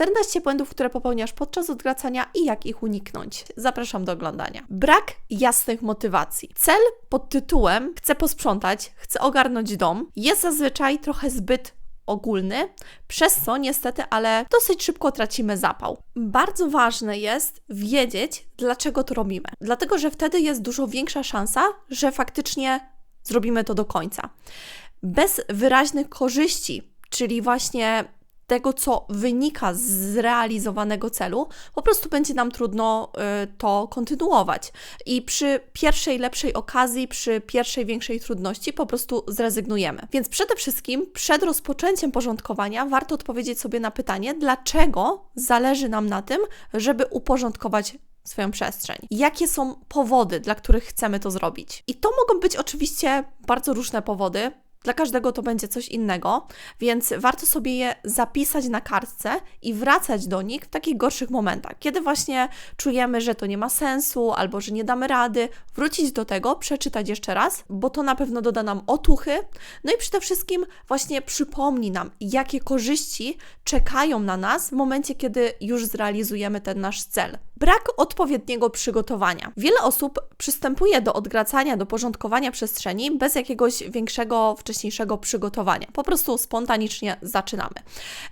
14 błędów, które popełniasz podczas odgracania i jak ich uniknąć. Zapraszam do oglądania. Brak jasnych motywacji. Cel pod tytułem chcę posprzątać, chcę ogarnąć dom jest zazwyczaj trochę zbyt ogólny, przez co niestety, ale dosyć szybko tracimy zapał. Bardzo ważne jest wiedzieć, dlaczego to robimy. Dlatego, że wtedy jest dużo większa szansa, że faktycznie zrobimy to do końca. Bez wyraźnych korzyści, czyli właśnie tego, co wynika z zrealizowanego celu, po prostu będzie nam trudno y, to kontynuować. I przy pierwszej lepszej okazji, przy pierwszej większej trudności po prostu zrezygnujemy. Więc przede wszystkim przed rozpoczęciem porządkowania warto odpowiedzieć sobie na pytanie, dlaczego zależy nam na tym, żeby uporządkować swoją przestrzeń. Jakie są powody, dla których chcemy to zrobić? I to mogą być oczywiście bardzo różne powody. Dla każdego to będzie coś innego, więc warto sobie je zapisać na kartce i wracać do nich w takich gorszych momentach, kiedy właśnie czujemy, że to nie ma sensu albo że nie damy rady, wrócić do tego, przeczytać jeszcze raz, bo to na pewno doda nam otuchy. No i przede wszystkim właśnie przypomni nam, jakie korzyści czekają na nas w momencie, kiedy już zrealizujemy ten nasz cel. Brak odpowiedniego przygotowania. Wiele osób przystępuje do odgracania, do porządkowania przestrzeni bez jakiegoś większego wcześniejszego przygotowania. Po prostu spontanicznie zaczynamy.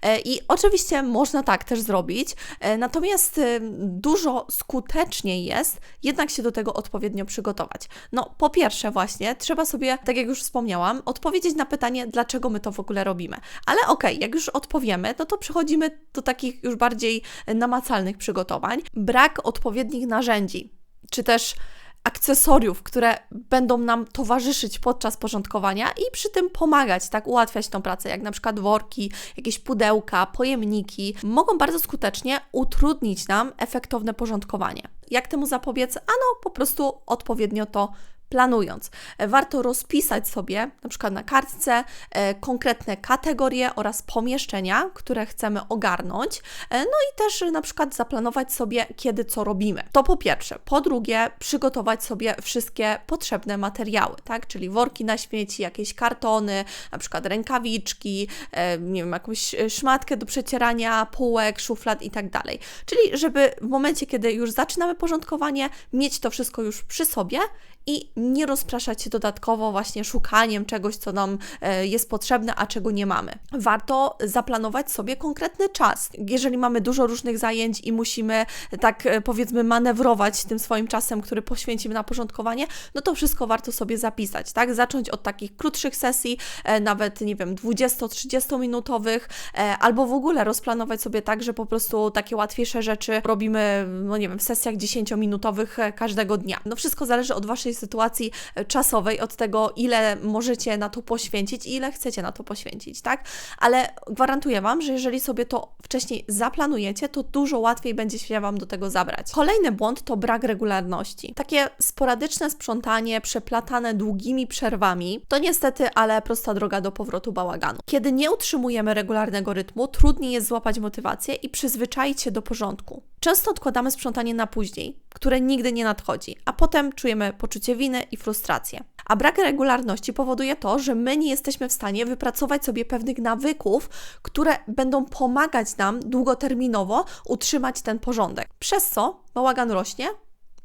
E, I oczywiście można tak też zrobić, e, natomiast e, dużo skuteczniej jest jednak się do tego odpowiednio przygotować. No, po pierwsze, właśnie trzeba sobie, tak jak już wspomniałam, odpowiedzieć na pytanie, dlaczego my to w ogóle robimy. Ale okej, okay, jak już odpowiemy, no to przechodzimy do takich już bardziej namacalnych przygotowań. Brak odpowiednich narzędzi, czy też akcesoriów, które będą nam towarzyszyć podczas porządkowania i przy tym pomagać, tak, ułatwiać tą pracę, jak na przykład worki, jakieś pudełka, pojemniki, mogą bardzo skutecznie utrudnić nam efektowne porządkowanie. Jak temu zapobiec? Ano, po prostu odpowiednio to planując. E, warto rozpisać sobie, na przykład na kartce, e, konkretne kategorie oraz pomieszczenia, które chcemy ogarnąć, e, no i też na przykład zaplanować sobie, kiedy co robimy. To po pierwsze. Po drugie, przygotować sobie wszystkie potrzebne materiały, tak? Czyli worki na śmieci, jakieś kartony, na przykład rękawiczki, nie wiem, jakąś szmatkę do przecierania półek, szuflad i tak dalej. Czyli żeby w momencie, kiedy już zaczynamy porządkowanie, mieć to wszystko już przy sobie i nie rozpraszać się dodatkowo właśnie szukaniem czegoś, co nam e, jest potrzebne, a czego nie mamy. Warto zaplanować sobie konkretny czas. Jeżeli mamy dużo różnych zajęć i musimy tak e, powiedzmy manewrować tym swoim czasem, który poświęcimy na porządkowanie, no to wszystko warto sobie zapisać, tak? Zacząć od takich krótszych sesji, e, nawet nie wiem, 20-30 minutowych, albo w ogóle rozplanować sobie tak, że po prostu takie łatwiejsze rzeczy robimy, no nie wiem, w sesjach 10-minutowych każdego dnia. No wszystko zależy od Waszej sytuacji e, czasowej, od tego, ile możecie na to poświęcić i ile chcecie na to poświęcić, tak? Ale gwarantuję Wam, że jeżeli sobie to wcześniej zaplanujecie, to dużo łatwiej będzie się Wam do tego zabrać. Kolejny błąd to brak regularności. Takie sporadyczne sprzątanie, przeplatane długimi przerwami, to niestety, ale prosta droga do powrotu bałaganu. Kiedy nie utrzymujemy regularnego rytmu, trudniej jest złapać motywację i przyzwyczaić się do porządku. Często odkładamy sprzątanie na później, które nigdy nie nadchodzi, a potem czujemy poczucie winy i frustrację. A brak regularności powoduje to, że my nie jesteśmy w stanie wypracować sobie pewnych nawyków, które będą pomagać nam długoterminowo utrzymać ten porządek. Przez co bałagan rośnie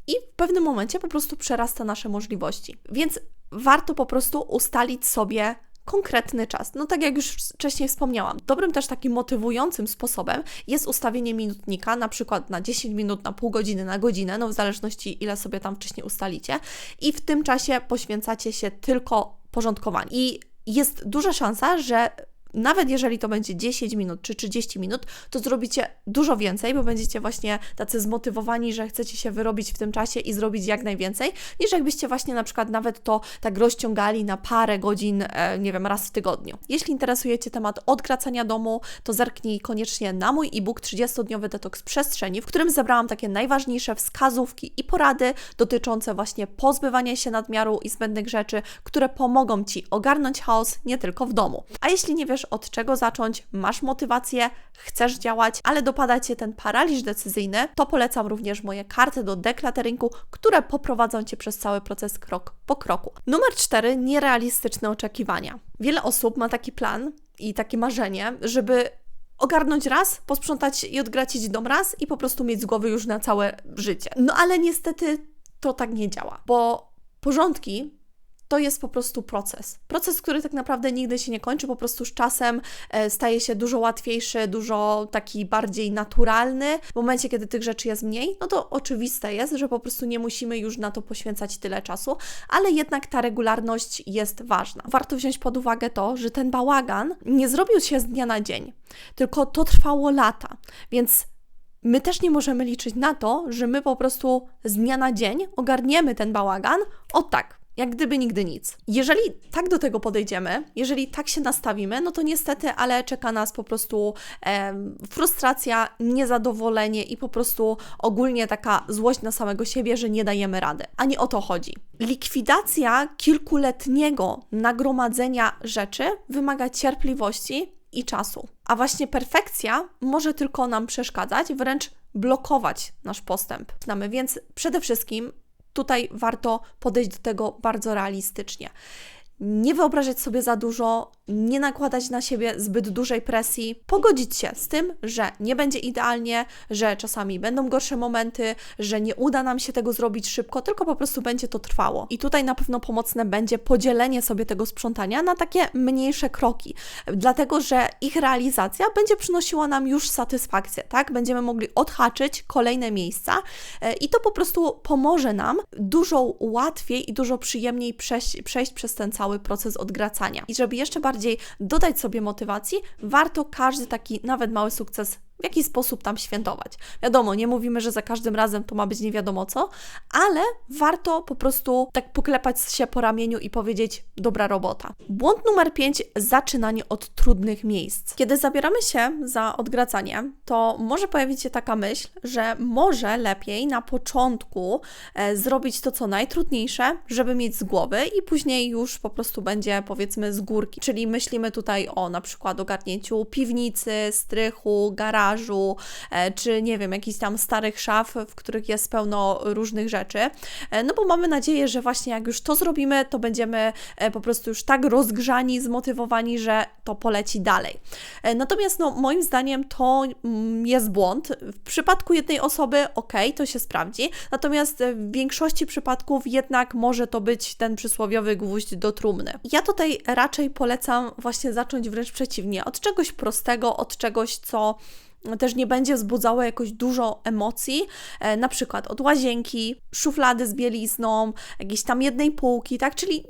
i w pewnym momencie po prostu przerasta nasze możliwości. Więc warto po prostu ustalić sobie konkretny czas. No tak jak już wcześniej wspomniałam, dobrym też takim motywującym sposobem jest ustawienie minutnika, na przykład na 10 minut, na pół godziny, na godzinę, no w zależności ile sobie tam wcześniej ustalicie i w tym czasie poświęcacie się tylko porządkowaniu. I jest duża szansa, że nawet jeżeli to będzie 10 minut czy 30 minut, to zrobicie dużo więcej, bo będziecie właśnie tacy zmotywowani, że chcecie się wyrobić w tym czasie i zrobić jak najwięcej, niż jakbyście właśnie na przykład nawet to tak rozciągali na parę godzin, e, nie wiem, raz w tygodniu. Jeśli interesuje Cię temat odgracania domu, to zerknij koniecznie na mój e-book 30-dniowy detoks przestrzeni, w którym zebrałam takie najważniejsze wskazówki i porady dotyczące właśnie pozbywania się nadmiaru i zbędnych rzeczy, które pomogą Ci ogarnąć chaos nie tylko w domu. A jeśli nie wiesz, wiesz od czego zacząć, masz motywację, chcesz działać, ale dopada Cię ten paraliż decyzyjny, to polecam również moje karty do deklateringu, które poprowadzą Cię przez cały proces krok po kroku. Numer 4. Nierealistyczne oczekiwania. Wiele osób ma taki plan i takie marzenie, żeby ogarnąć raz, posprzątać i odgracić dom raz i po prostu mieć z głowy już na całe życie. No ale niestety to tak nie działa, bo porządki to jest po prostu proces. Proces, który tak naprawdę nigdy się nie kończy, po prostu z czasem e, staje się dużo łatwiejszy, dużo taki bardziej naturalny. W momencie, kiedy tych rzeczy jest mniej, no to oczywiste jest, że po prostu nie musimy już na to poświęcać tyle czasu, ale jednak ta regularność jest ważna. Warto wziąć pod uwagę to, że ten bałagan nie zrobił się z dnia na dzień, tylko to trwało lata, więc my też nie możemy liczyć na to, że my po prostu z dnia na dzień ogarniemy ten bałagan o tak, jak gdyby nigdy nic. Jeżeli tak do tego podejdziemy, jeżeli tak się nastawimy, no to niestety, ale czeka nas po prostu e, frustracja, niezadowolenie i po prostu ogólnie taka złość na samego siebie, że nie dajemy rady. A nie o to chodzi. Likwidacja kilkuletniego nagromadzenia rzeczy wymaga cierpliwości i czasu. A właśnie perfekcja może tylko nam przeszkadzać, wręcz blokować nasz postęp. Znamy, więc przede wszystkim tutaj warto podejść do tego bardzo realistycznie. Nie wyobrażać sobie za dużo, nie nakładać na siebie zbyt dużej presji, pogodzić się z tym, że nie będzie idealnie, że czasami będą gorsze momenty, że nie uda nam się tego zrobić szybko, tylko po prostu będzie to trwało. I tutaj na pewno pomocne będzie podzielenie sobie tego sprzątania na takie mniejsze kroki, dlatego że ich realizacja będzie przynosiła nam już satysfakcję, tak? Będziemy mogli odhaczyć kolejne miejsca e, i to po prostu pomoże nam dużo łatwiej i dużo przyjemniej przejść, przejść przez ten cały proces odgracania. I żeby jeszcze bardziej bardziej dodać sobie motywacji, warto każdy taki nawet mały sukces w jaki sposób tam świętować. Wiadomo, nie mówimy, że za każdym razem to ma być nie wiadomo co, ale warto po prostu tak poklepać się po ramieniu i powiedzieć dobra robota. Błąd numer 5 zaczynanie od trudnych miejsc. Kiedy zabieramy się za odgradzanie, to może pojawić się taka myśl, że może lepiej na początku e, zrobić to co najtrudniejsze, żeby mieć z głowy i później już po prostu będzie powiedzmy z górki. Czyli myślimy tutaj o na przykład ogarnięciu piwnicy, strychu, garażu, garażu, e, czy nie wiem, jakichś tam starych szaf, w których jest pełno różnych rzeczy. E, no bo mamy nadzieję, że właśnie jak już to zrobimy, to będziemy e, po prostu już tak rozgrzani, zmotywowani, że to poleci dalej. Natomiast no, moim zdaniem to mm, jest błąd. W przypadku jednej osoby, ok, to się sprawdzi, natomiast w większości przypadków jednak może to być ten przysłowiowy gwóźdź do trumny. Ja tutaj raczej polecam właśnie zacząć wręcz przeciwnie, od czegoś prostego, od czegoś, co też nie będzie wzbudzało jakoś dużo emocji, e, na przykład od łazienki, szuflady z bielizną, jakiejś tam jednej półki, tak? Czyli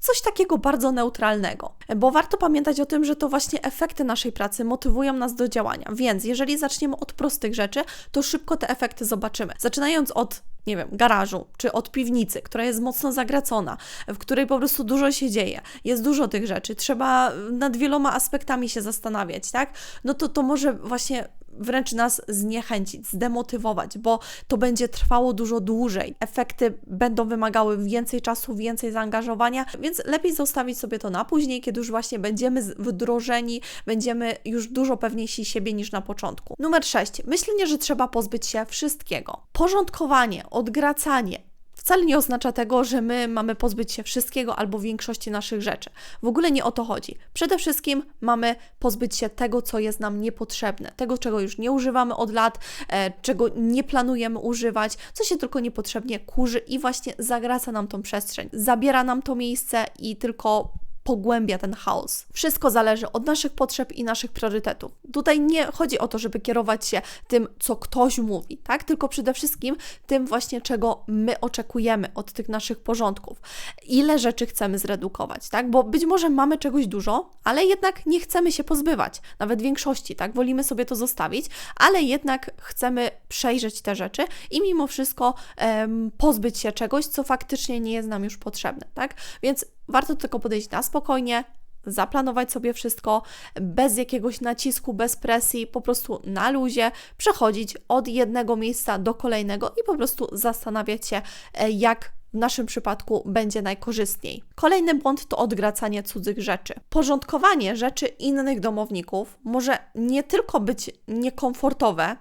coś takiego bardzo neutralnego. Bo warto pamiętać o tym, że to właśnie efekty naszej pracy motywują nas do działania. Więc jeżeli zaczniemy od prostych rzeczy, to szybko te efekty zobaczymy. Zaczynając od nie wiem, garażu czy od piwnicy, która jest mocno zagracona, w której po prostu dużo się dzieje, jest dużo tych rzeczy, trzeba nad wieloma aspektami się zastanawiać, tak? No to to może właśnie wręcz nas zniechęcić, zdemotywować, bo to będzie trwało dużo dłużej. Efekty będą wymagały więcej czasu, więcej zaangażowania, więc lepiej zostawić sobie to na później, kiedy już właśnie będziemy wdrożeni, będziemy już dużo pewniejsi siebie niż na początku. Numer 6. Myślenie, że trzeba pozbyć się wszystkiego. Porządkowanie, odgracanie, wcale nie oznacza tego, że my mamy pozbyć się wszystkiego albo większości naszych rzeczy. W ogóle nie o to chodzi. Przede wszystkim mamy pozbyć się tego, co jest nam niepotrzebne, tego, czego już nie używamy od lat, e, czego nie planujemy używać, co się tylko niepotrzebnie kurzy i właśnie zagraca nam tą przestrzeń, zabiera nam to miejsce i tylko pogłębia ten chaos. Wszystko zależy od naszych potrzeb i naszych priorytetów. Tutaj nie chodzi o to, żeby kierować się tym, co ktoś mówi, tak? Tylko przede wszystkim tym właśnie, czego my oczekujemy od tych naszych porządków. Ile rzeczy chcemy zredukować, tak? Bo być może mamy czegoś dużo, ale jednak nie chcemy się pozbywać, nawet większości, tak? Wolimy sobie to zostawić, ale jednak chcemy przejrzeć te rzeczy i mimo wszystko em, pozbyć się czegoś, co faktycznie nie jest nam już potrzebne, tak? Więc warto tego podejść na spokojnie, zaplanować sobie wszystko bez jakiegoś nacisku, bez presji, po prostu na luzie, przechodzić od jednego miejsca do kolejnego i po prostu zastanawiać się, e, jak w naszym przypadku będzie najkorzystniej. Kolejny błąd to odgracanie cudzych rzeczy. Porządkowanie rzeczy innych domowników może nie tylko być niekomfortowe,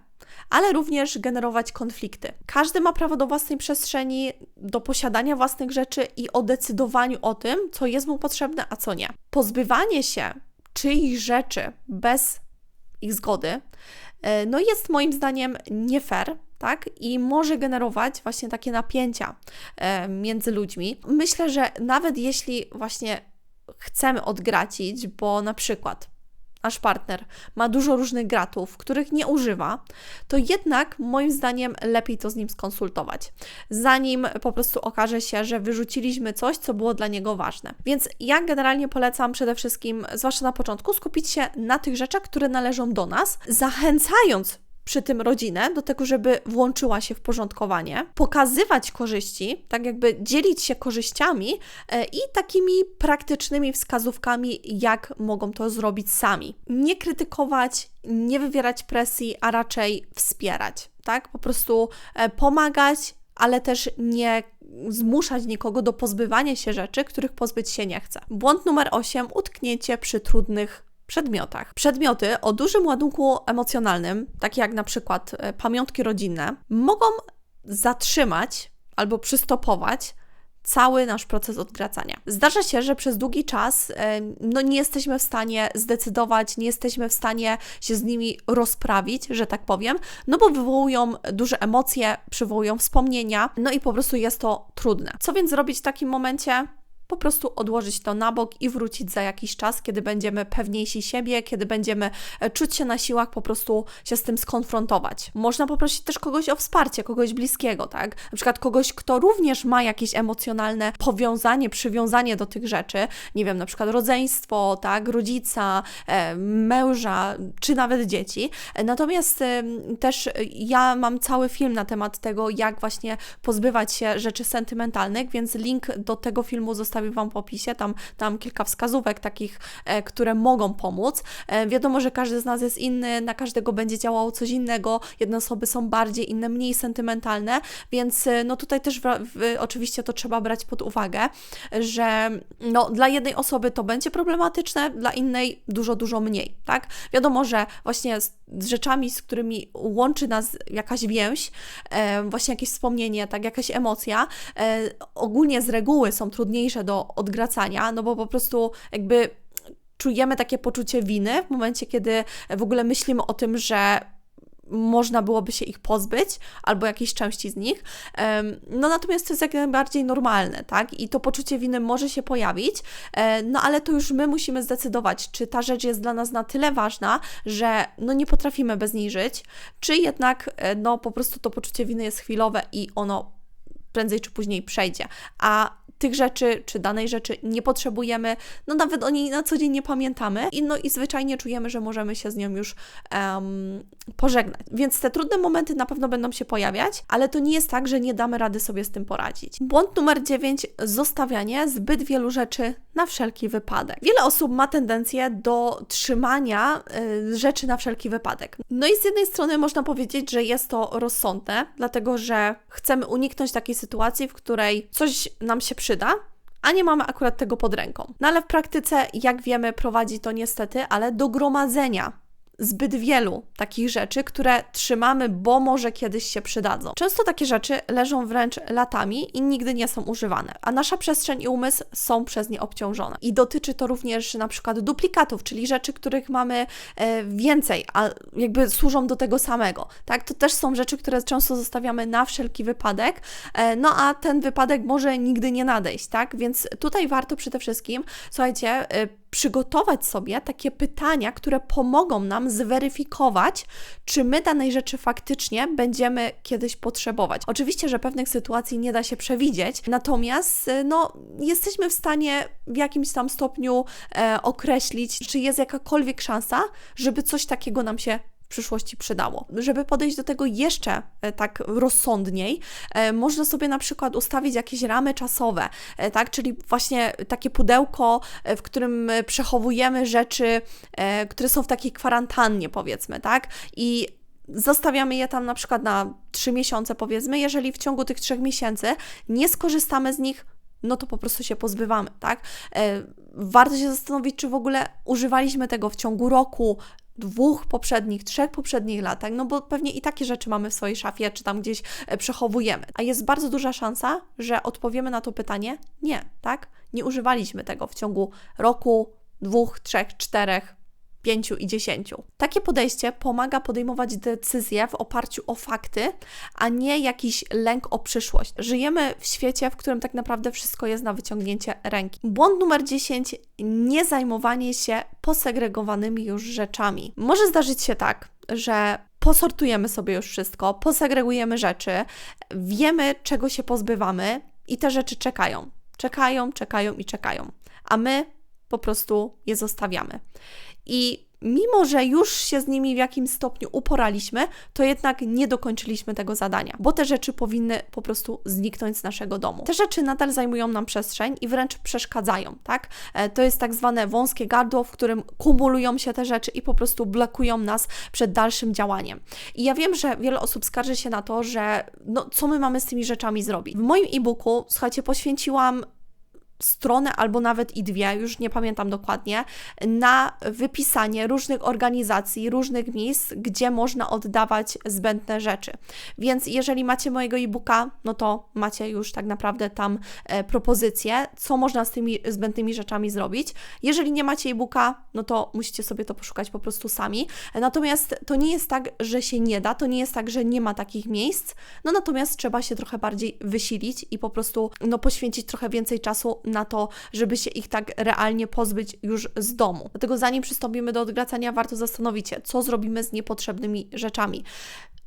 ale również generować konflikty. Każdy ma prawo do własnej przestrzeni, do posiadania własnych rzeczy i o decydowaniu o tym, co jest mu potrzebne, a co nie. Pozbywanie się czyichś rzeczy bez ich zgody, e, no jest moim zdaniem nie fair, tak? I może generować właśnie takie napięcia e, między ludźmi. Myślę, że nawet jeśli właśnie chcemy odgracić, bo na przykład nasz partner ma dużo różnych gratów, których nie używa, to jednak moim zdaniem lepiej to z nim skonsultować, zanim po prostu okaże się, że wyrzuciliśmy coś, co było dla niego ważne. Więc ja generalnie polecam przede wszystkim, zwłaszcza na początku, skupić się na tych rzeczach, które należą do nas, zachęcając przy tym rodzinę do tego, żeby włączyła się w porządkowanie, pokazywać korzyści, tak jakby dzielić się korzyściami e, i takimi praktycznymi wskazówkami, jak mogą to zrobić sami. Nie krytykować, nie wywierać presji, a raczej wspierać, tak? Po prostu e, pomagać, ale też nie zmuszać nikogo do pozbywania się rzeczy, których pozbyć się nie chce. Błąd numer 8: utknięcie przy trudnych przedmiotach. Przedmioty o dużym ładunku emocjonalnym, takie jak na przykład e, pamiątki rodzinne, mogą zatrzymać albo przystopować cały nasz proces odgracania. Zdarza się, że przez długi czas e, no, nie jesteśmy w stanie zdecydować, nie jesteśmy w stanie się z nimi rozprawić, że tak powiem, no bo wywołują duże emocje, przywołują wspomnienia, no i po prostu jest to trudne. Co więc zrobić w takim momencie? Po prostu odłożyć to na bok i wrócić za jakiś czas, kiedy będziemy pewniejsi siebie, kiedy będziemy e, czuć się na siłach, po prostu się z tym skonfrontować. Można poprosić też kogoś o wsparcie, kogoś bliskiego, tak? Na przykład kogoś, kto również ma jakieś emocjonalne powiązanie, przywiązanie do tych rzeczy, nie wiem, na przykład rodzeństwo, tak, rodzica, e, męża, czy nawet dzieci. E, natomiast też ja mam cały film na temat tego, jak właśnie pozbywać się rzeczy sentymentalnych, więc link do tego filmu został zostawię Wam w opisie, tam, tam kilka wskazówek takich, e, które mogą pomóc. E, wiadomo, że każdy z nas jest inny, na każdego będzie działało coś innego, jedne osoby są bardziej, inne mniej sentymentalne, więc e, no tutaj też w, w, oczywiście to trzeba brać pod uwagę, że no, dla jednej osoby to będzie problematyczne, dla innej dużo, dużo mniej, tak? Wiadomo, że właśnie z, rzeczami, z którymi łączy nas jakaś więź, właśnie jakieś wspomnienie, tak, jakaś emocja, ogólnie z reguły są trudniejsze do odgracania, no bo po prostu jakby czujemy takie poczucie winy w momencie, kiedy w ogóle myślimy o tym, że można byłoby się ich pozbyć, albo jakiejś części z nich. No natomiast to jest jak najbardziej normalne, tak? I to poczucie winy może się pojawić, e, no ale to już my musimy zdecydować, czy ta rzecz jest dla nas na tyle ważna, że no nie potrafimy bez niej żyć, czy jednak e, no po prostu to poczucie winy jest chwilowe i ono prędzej czy później przejdzie. A tych rzeczy czy danej rzeczy nie potrzebujemy, no nawet o niej na co dzień nie pamiętamy i, no, i zwyczajnie czujemy, że możemy się z nią już um, pożegnać. Więc te trudne momenty na pewno będą się pojawiać, ale to nie jest tak, że nie damy rady sobie z tym poradzić. Błąd numer 9: zostawianie zbyt wielu rzeczy na wszelki wypadek. Wiele osób ma tendencję do trzymania y, rzeczy na wszelki wypadek. No i z jednej strony można powiedzieć, że jest to rozsądne, dlatego że chcemy uniknąć takiej sytuacji, w której coś nam się przyda, a nie mamy akurat tego pod ręką. No ale w praktyce, jak wiemy, prowadzi to niestety, ale do gromadzenia zbyt wielu takich rzeczy, które trzymamy, bo może kiedyś się przydadzą. Często takie rzeczy leżą wręcz latami i nigdy nie są używane, a nasza przestrzeń i umysł są przez nie obciążone. I dotyczy to również na przykład duplikatów, czyli rzeczy, których mamy e, więcej, a jakby służą do tego samego. Tak, to też są rzeczy, które często zostawiamy na wszelki wypadek, e, no a ten wypadek może nigdy nie nadejść, tak? Więc tutaj warto przede wszystkim, słuchajcie, e, przygotować sobie takie pytania, które pomogą nam zweryfikować, czy my danej rzeczy faktycznie będziemy kiedyś potrzebować. Oczywiście, że pewnych sytuacji nie da się przewidzieć, natomiast y, no, jesteśmy w stanie w jakimś tam stopniu e, określić, czy jest jakakolwiek szansa, żeby coś takiego nam się w przyszłości przydało. Żeby podejść do tego jeszcze e, tak rozsądniej, e, można sobie na przykład ustawić jakieś ramy czasowe, e, tak, czyli właśnie takie pudełko, w którym przechowujemy rzeczy, które są w takiej kwarantannie, powiedzmy, tak, i zostawiamy je tam na przykład na 3 miesiące, powiedzmy. Jeżeli w ciągu tych 3 miesięcy nie skorzystamy z nich, no to po prostu się pozbywamy, tak? Warto się zastanowić, czy w ogóle używaliśmy tego w ciągu roku, dwóch poprzednich, trzech poprzednich latach, no bo pewnie i takie rzeczy mamy w swojej szafie, czy tam gdzieś e, przechowujemy. A jest bardzo duża szansa, że odpowiemy na to pytanie nie, tak? Nie używaliśmy tego w ciągu roku, dwóch, trzech, czterech, 5 i 10. Takie podejście pomaga podejmować decyzje w oparciu o fakty, a nie jakiś lęk o przyszłość. Żyjemy w świecie, w którym tak naprawdę wszystko jest na wyciągnięcie ręki. Błąd numer 10: nie zajmowanie się posegregowanymi już rzeczami. Może zdarzyć się tak, że posortujemy sobie już wszystko, posegregujemy rzeczy, wiemy, czego się pozbywamy i te rzeczy czekają. Czekają, czekają i czekają. A my po prostu je zostawiamy. I mimo, że już się z nimi w jakimś stopniu uporaliśmy, to jednak nie dokończyliśmy tego zadania, bo te rzeczy powinny po prostu zniknąć z naszego domu. Te rzeczy nadal zajmują nam przestrzeń i wręcz przeszkadzają, tak? E, to jest tak zwane wąskie gardło, w którym kumulują się te rzeczy i po prostu blokują nas przed dalszym działaniem. I ja wiem, że wiele osób skarży się na to, że no, co my mamy z tymi rzeczami zrobić. W moim e-booku, słuchajcie, poświęciłam stronę albo nawet i dwie, już nie pamiętam dokładnie, na wypisanie różnych organizacji, różnych miejsc, gdzie można oddawać zbędne rzeczy. Więc jeżeli macie mojego e-booka, no to macie już tak naprawdę tam e, propozycje, co można z tymi zbędnymi rzeczami zrobić. Jeżeli nie macie e-booka, no to musicie sobie to poszukać po prostu sami. Natomiast to nie jest tak, że się nie da, to nie jest tak, że nie ma takich miejsc, no natomiast trzeba się trochę bardziej wysilić i po prostu no, poświęcić trochę więcej czasu na to, żeby się ich tak realnie pozbyć już z domu. Dlatego zanim przystąpimy do odgracania, warto zastanowić się, co zrobimy z niepotrzebnymi rzeczami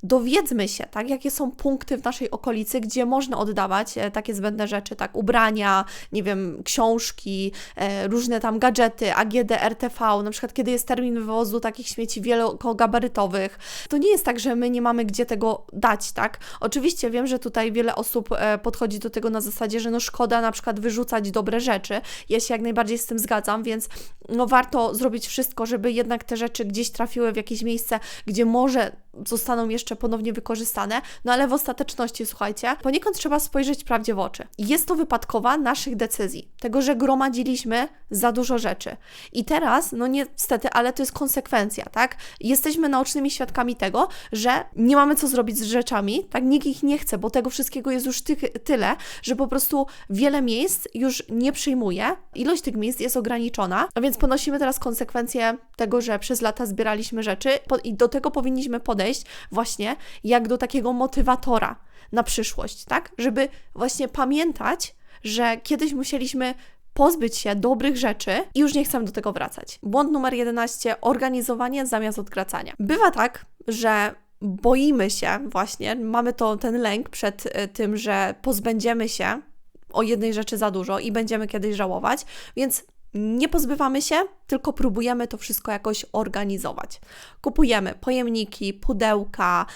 dowiedzmy się, tak, jakie są punkty w naszej okolicy, gdzie można oddawać e, takie zbędne rzeczy, tak, ubrania, nie wiem, książki, e, różne tam gadżety, AGD, RTV, na przykład kiedy jest termin wywozu takich śmieci wielogabarytowych. To nie jest tak, że my nie mamy gdzie tego dać, tak. Oczywiście wiem, że tutaj wiele osób e, podchodzi do tego na zasadzie, że no szkoda na przykład wyrzucać dobre rzeczy. Ja się jak najbardziej z tym zgadzam, więc no warto zrobić wszystko, żeby jednak te rzeczy gdzieś trafiły w jakieś miejsce, gdzie może zostaną jeszcze ponownie wykorzystane, no ale w ostateczności, słuchajcie, poniekąd trzeba spojrzeć prawdzie w oczy. Jest to wypadkowa naszych decyzji, tego, że gromadziliśmy za dużo rzeczy. I teraz, no niestety, ale to jest konsekwencja, tak? Jesteśmy naocznymi świadkami tego, że nie mamy co zrobić z rzeczami, tak? Nikt ich nie chce, bo tego wszystkiego jest już ty tyle, że po prostu wiele miejsc już nie przyjmuje, ilość tych miejsc jest ograniczona, a więc ponosimy teraz konsekwencje tego, że przez lata zbieraliśmy rzeczy i do tego powinniśmy podejść podejść właśnie jak do takiego motywatora na przyszłość, tak? Żeby właśnie pamiętać, że kiedyś musieliśmy pozbyć się dobrych rzeczy i już nie chcemy do tego wracać. Błąd numer 11: organizowanie zamiast odgracania. Bywa tak, że boimy się właśnie, mamy to ten lęk przed e, tym, że pozbędziemy się o jednej rzeczy za dużo i będziemy kiedyś żałować, więc nie pozbywamy się, tylko próbujemy to wszystko jakoś organizować. Kupujemy pojemniki, pudełka,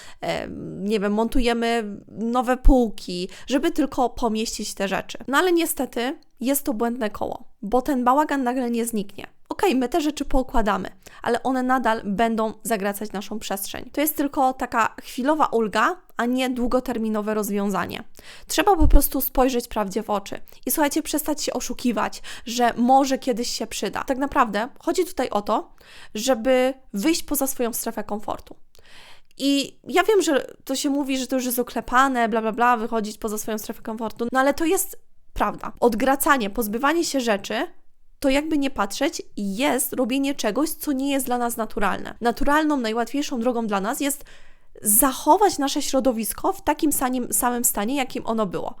nie wiem, montujemy nowe półki, żeby tylko pomieścić te rzeczy. No ale niestety jest to błędne koło, bo ten bałagan nagle nie zniknie. Okej, okay, my te rzeczy poukładamy, ale one nadal będą zagracać naszą przestrzeń. To jest tylko taka chwilowa ulga, a nie długoterminowe rozwiązanie. Trzeba po prostu spojrzeć prawdzie w oczy i słuchajcie, przestać się oszukiwać, że może kiedyś się przyda. Tak naprawdę chodzi tutaj o to, żeby wyjść poza swoją strefę komfortu. I ja wiem, że to się mówi, że to już jest oklepane, bla, bla, bla, wychodzić poza swoją strefę komfortu, no ale to jest prawda. Odgracanie, pozbywanie się rzeczy to jakby nie patrzeć, jest robienie czegoś, co nie jest dla nas naturalne. Naturalną, najłatwiejszą drogą dla nas jest zachować nasze środowisko w takim samym stanie, jakim ono było.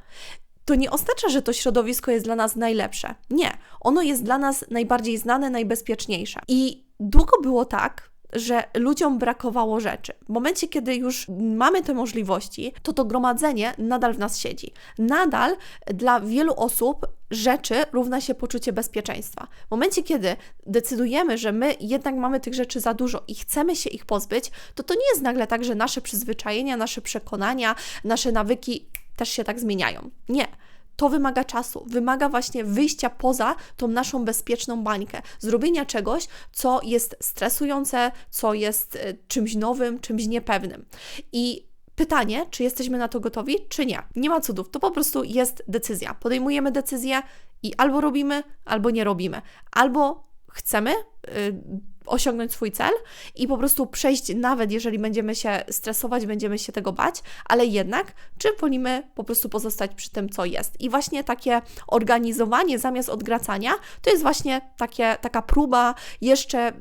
To nie oznacza, że to środowisko jest dla nas najlepsze. Nie, ono jest dla nas najbardziej znane, najbezpieczniejsze. I długo było tak, że ludziom brakowało rzeczy. W momencie, kiedy już mamy te możliwości, to to gromadzenie nadal w nas siedzi. Nadal dla wielu osób rzeczy równa się poczucie bezpieczeństwa. W momencie, kiedy decydujemy, że my jednak mamy tych rzeczy za dużo i chcemy się ich pozbyć, to to nie jest nagle tak, że nasze przyzwyczajenia, nasze przekonania, nasze nawyki też się tak zmieniają. Nie to wymaga czasu, wymaga właśnie wyjścia poza tą naszą bezpieczną bańkę, zrobienia czegoś, co jest stresujące, co jest e, czymś nowym, czymś niepewnym. I pytanie, czy jesteśmy na to gotowi, czy nie. Nie ma cudów, to po prostu jest decyzja. Podejmujemy decyzję i albo robimy, albo nie robimy. Albo chcemy. Yy, osiągnąć swój cel i po prostu przejść, nawet jeżeli będziemy się stresować, będziemy się tego bać, ale jednak, czy wolimy po prostu pozostać przy tym, co jest. I właśnie takie organizowanie zamiast odgracania, to jest właśnie takie, taka próba jeszcze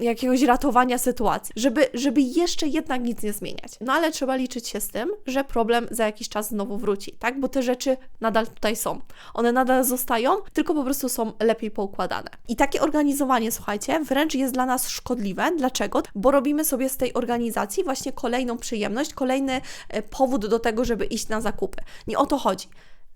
jakiegoś ratowania sytuacji, żeby, żeby jeszcze jednak nic nie zmieniać. No ale trzeba liczyć się z tym, że problem za jakiś czas znowu wróci, tak? Bo te rzeczy nadal tutaj są. One nadal zostają, tylko po prostu są lepiej poukładane. I takie organizowanie, słuchajcie, wręcz jest dla nas szkodliwe. Dlaczego? Bo robimy sobie z tej organizacji właśnie kolejną przyjemność, kolejny e, powód do tego, żeby iść na zakupy. Nie o to chodzi.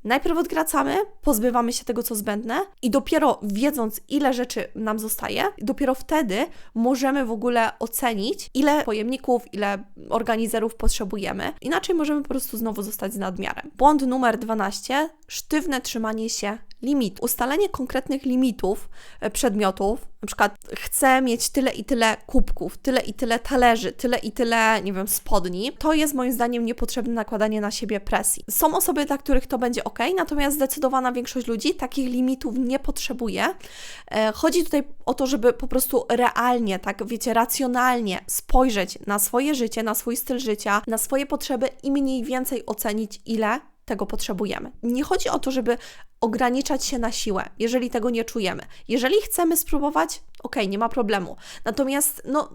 Najpierw odgracamy, pozbywamy się tego, co zbędne, i dopiero wiedząc, ile rzeczy nam zostaje, dopiero wtedy możemy w ogóle ocenić, ile pojemników, ile organizerów potrzebujemy. Inaczej możemy po prostu znowu zostać z nadmiarem. Błąd numer 12: sztywne trzymanie się limit. Ustalenie konkretnych limitów e, przedmiotów, na przykład chcę mieć tyle i tyle kubków, tyle i tyle talerzy, tyle i tyle, nie wiem, spodni, to jest moim zdaniem niepotrzebne nakładanie na siebie presji. Są osoby, dla których to będzie ok, natomiast zdecydowana większość ludzi takich limitów nie potrzebuje. E, Chodzi tutaj o to, żeby po prostu realnie, tak wiecie, racjonalnie spojrzeć na swoje życie, na swój styl życia, na swoje potrzeby i mniej więcej ocenić, ile tego potrzebujemy. Nie chodzi o to, żeby ograniczać się na siłę, jeżeli tego nie czujemy. Jeżeli chcemy spróbować, okej, nie ma problemu. Natomiast, no,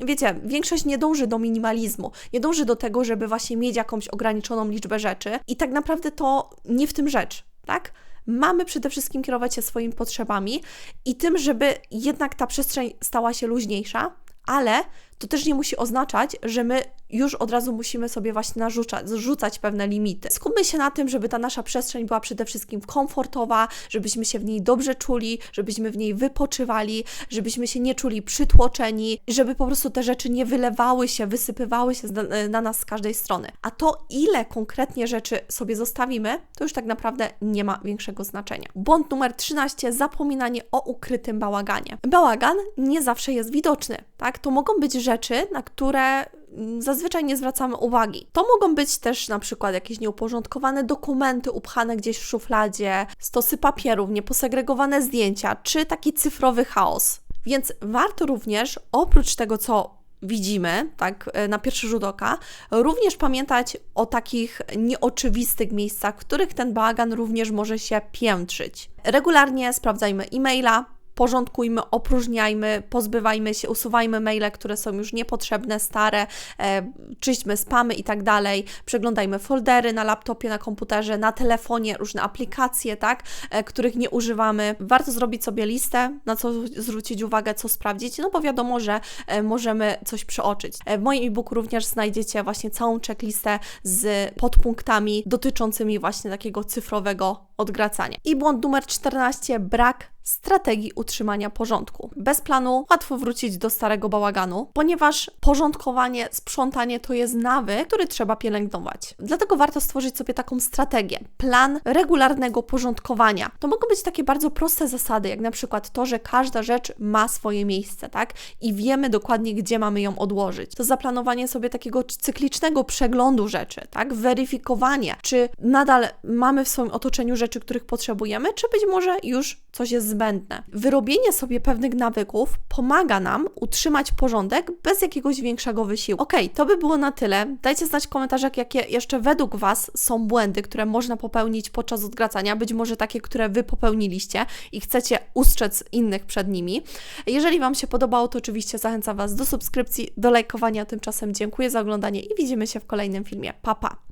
wiecie, większość nie dąży do minimalizmu, nie dąży do tego, żeby właśnie mieć jakąś ograniczoną liczbę rzeczy i tak naprawdę to nie w tym rzecz, tak? Mamy przede wszystkim kierować się swoimi potrzebami i tym, żeby jednak ta przestrzeń stała się luźniejsza, ale to też nie musi oznaczać, że my już od razu musimy sobie właśnie narzucać, zrzucać pewne limity. Skupmy się na tym, żeby ta nasza przestrzeń była przede wszystkim komfortowa, żebyśmy się w niej dobrze czuli, żebyśmy w niej wypoczywali, żebyśmy się nie czuli przytłoczeni, żeby po prostu te rzeczy nie wylewały się, wysypywały się na, na nas z każdej strony. A to, ile konkretnie rzeczy sobie zostawimy, to już tak naprawdę nie ma większego znaczenia. Błąd numer 13: zapominanie o ukrytym bałaganie. Bałagan nie zawsze jest widoczny, tak? To mogą być rzeczy, na które mm, zazwyczaj nie zwracamy uwagi. To mogą być też na przykład jakieś nieuporządkowane dokumenty upchane gdzieś w szufladzie, stosy papierów, nieposegregowane zdjęcia, czy taki cyfrowy chaos. Więc warto również, oprócz tego, co widzimy, tak, e, na pierwszy rzut oka, również pamiętać o takich nieoczywistych miejscach, w których ten bałagan również może się piętrzyć. Regularnie sprawdzajmy e-maila, porządkujmy, opróżniajmy, pozbywajmy się, usuwajmy maile, które są już niepotrzebne, stare, e, czyśćmy spamy i tak dalej, przeglądajmy foldery na laptopie, na komputerze, na telefonie, różne aplikacje, tak, e, których nie używamy. Warto zrobić sobie listę, na co zwrócić uwagę, co sprawdzić, no bo wiadomo, że e, możemy coś przeoczyć. E, w moim e-booku również znajdziecie właśnie całą checklistę z podpunktami dotyczącymi właśnie takiego cyfrowego odgracania. I błąd numer 14, brak strategii utrzymania porządku. Bez planu łatwo wrócić do starego bałaganu, ponieważ porządkowanie, sprzątanie to jest nawyk, który trzeba pielęgnować. Dlatego warto stworzyć sobie taką strategię, plan regularnego porządkowania. To mogą być takie bardzo proste zasady, jak na przykład to, że każda rzecz ma swoje miejsce, tak? I wiemy dokładnie, gdzie mamy ją odłożyć. To zaplanowanie sobie takiego cyklicznego przeglądu rzeczy, tak? Weryfikowanie, czy nadal mamy w swoim otoczeniu rzeczy, których potrzebujemy, czy być może już coś jest zbędne. Wyrobienie sobie pewnych nawyków pomaga nam utrzymać porządek bez jakiegoś większego wysiłku. Ok, to by było na tyle. Dajcie znać w komentarzach, jakie jeszcze według Was są błędy, które można popełnić podczas odgracania, być może takie, które Wy popełniliście i chcecie ustrzec innych przed nimi. Jeżeli Wam się podobało, to oczywiście zachęcam Was do subskrypcji, do lajkowania. Tymczasem dziękuję za oglądanie i widzimy się w kolejnym filmie. Pa, pa!